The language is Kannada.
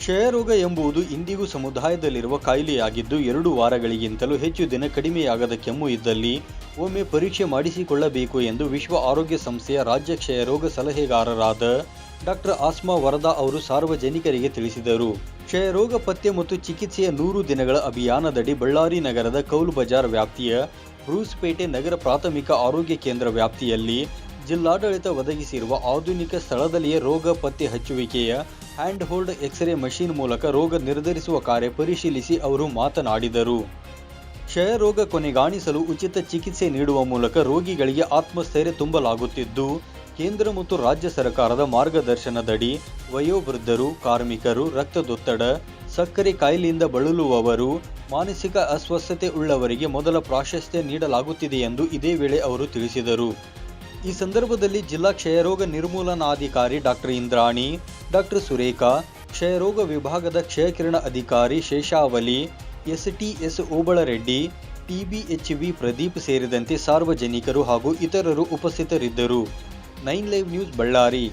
ಕ್ಷಯರೋಗ ಎಂಬುದು ಇಂದಿಗೂ ಸಮುದಾಯದಲ್ಲಿರುವ ಕಾಯಿಲೆಯಾಗಿದ್ದು, ಎರಡು ವಾರಗಳಿಗಿಂತಲೂ ಹೆಚ್ಚು ದಿನ ಕಡಿಮೆಯಾಗದ ಕೆಮ್ಮು ಇದ್ದಲ್ಲಿ ಒಮ್ಮೆ ಪರೀಕ್ಷೆ ಮಾಡಿಸಿಕೊಳ್ಳಬೇಕು ಎಂದು ವಿಶ್ವ ಆರೋಗ್ಯ ಸಂಸ್ಥೆಯ ರಾಜ್ಯ ಕ್ಷಯರೋಗ ಸಲಹೆಗಾರರಾದ ಡಾಕ್ಟರ್ ಆಸ್ಮಾ ವರದಾ ಅವರು ಸಾರ್ವಜನಿಕರಿಗೆ ತಿಳಿಸಿದರು. ಕ್ಷಯರೋಗ ಪತ್ತೆ ಮತ್ತು ಚಿಕಿತ್ಸೆಯ ನೂರು ದಿನಗಳ ಅಭಿಯಾನದಡಿ ಬಳ್ಳಾರಿ ನಗರದ ಕೌಲ್ ಬಜಾರ್ ವ್ಯಾಪ್ತಿಯ ಬ್ರೂಸ್ಪೇಟೆ ನಗರ ಪ್ರಾಥಮಿಕ ಆರೋಗ್ಯ ಕೇಂದ್ರ ವ್ಯಾಪ್ತಿಯಲ್ಲಿ ಜಿಲ್ಲಾಡಳಿತ ಒದಗಿಸಿರುವ ಆಧುನಿಕ ಸ್ಥಳದಲ್ಲಿಯೇ ರೋಗ ಪತ್ತೆ ಹಚ್ಚುವಿಕೆಯ hand hold X ray machine ಮೂಲಕ ರೋಗ ನಿರ್ಧರಿಸುವ ಕಾರ್ಯ ಪರಿಶೀಲಿಸಿ ಅವರು ಮಾತನಾಡಿದರು. ಕ್ಷಯರೋಗ ಕೊನೆಗಾಣಿಸಲು ಉಚಿತ ಚಿಕಿತ್ಸೆ ನೀಡುವ ಮೂಲಕ ರೋಗಿಗಳಿಗೆ ಆತ್ಮಸ್ಥೈರ್ಯ ತುಂಬಲಾಗುತ್ತಿದ್ದು, ಕೇಂದ್ರ ಮತ್ತು ರಾಜ್ಯ ಸರ್ಕಾರದ ಮಾರ್ಗದರ್ಶನದಡಿ ವಯೋವೃದ್ಧರು, ಕಾರ್ಮಿಕರು, ರಕ್ತದೊತ್ತಡ, ಸಕ್ಕರೆ ಕಾಯಿಲೆಯಿಂದ ಬಳಲುವವರು, ಮಾನಸಿಕ ಅಸ್ವಸ್ಥತೆ ಉಳ್ಳವರಿಗೆ ಮೊದಲ ಪ್ರಾಶಸ್ತ್ಯ ನೀಡಲಾಗುತ್ತಿದೆ ಎಂದು ಇದೇ ವೇಳೆ ಅವರು ತಿಳಿಸಿದರು. ಈ ಸಂದರ್ಭದಲ್ಲಿ ಜಿಲ್ಲಾ ಕ್ಷಯರೋಗ ನಿರ್ಮೂಲನಾಧಿಕಾರಿ ಡಾಕ್ಟರ್ ಇಂದ್ರಾಣಿ ಡಾಕ್ಟರ್ ಸುರೇಖಾ ಕ್ಷಯರೋಗ ವಿಭಾಗದ ಕ್ಷಯಕಿರಣ ಅಧಿಕಾರಿ ಶೇಷಾವಲಿ, ಎಸ್ಟಿಎಸ್ ಓಬಳರೆಡ್ಡಿ ಟಿಬಿಎಚ್ವಿ ಪ್ರದೀಪ್ ಸೇರಿದಂತೆ ಸಾರ್ವಜನಿಕರು ಹಾಗೂ ಇತರರು ಉಪಸ್ಥಿತರಿದ್ದರು. Nine live news Ballari.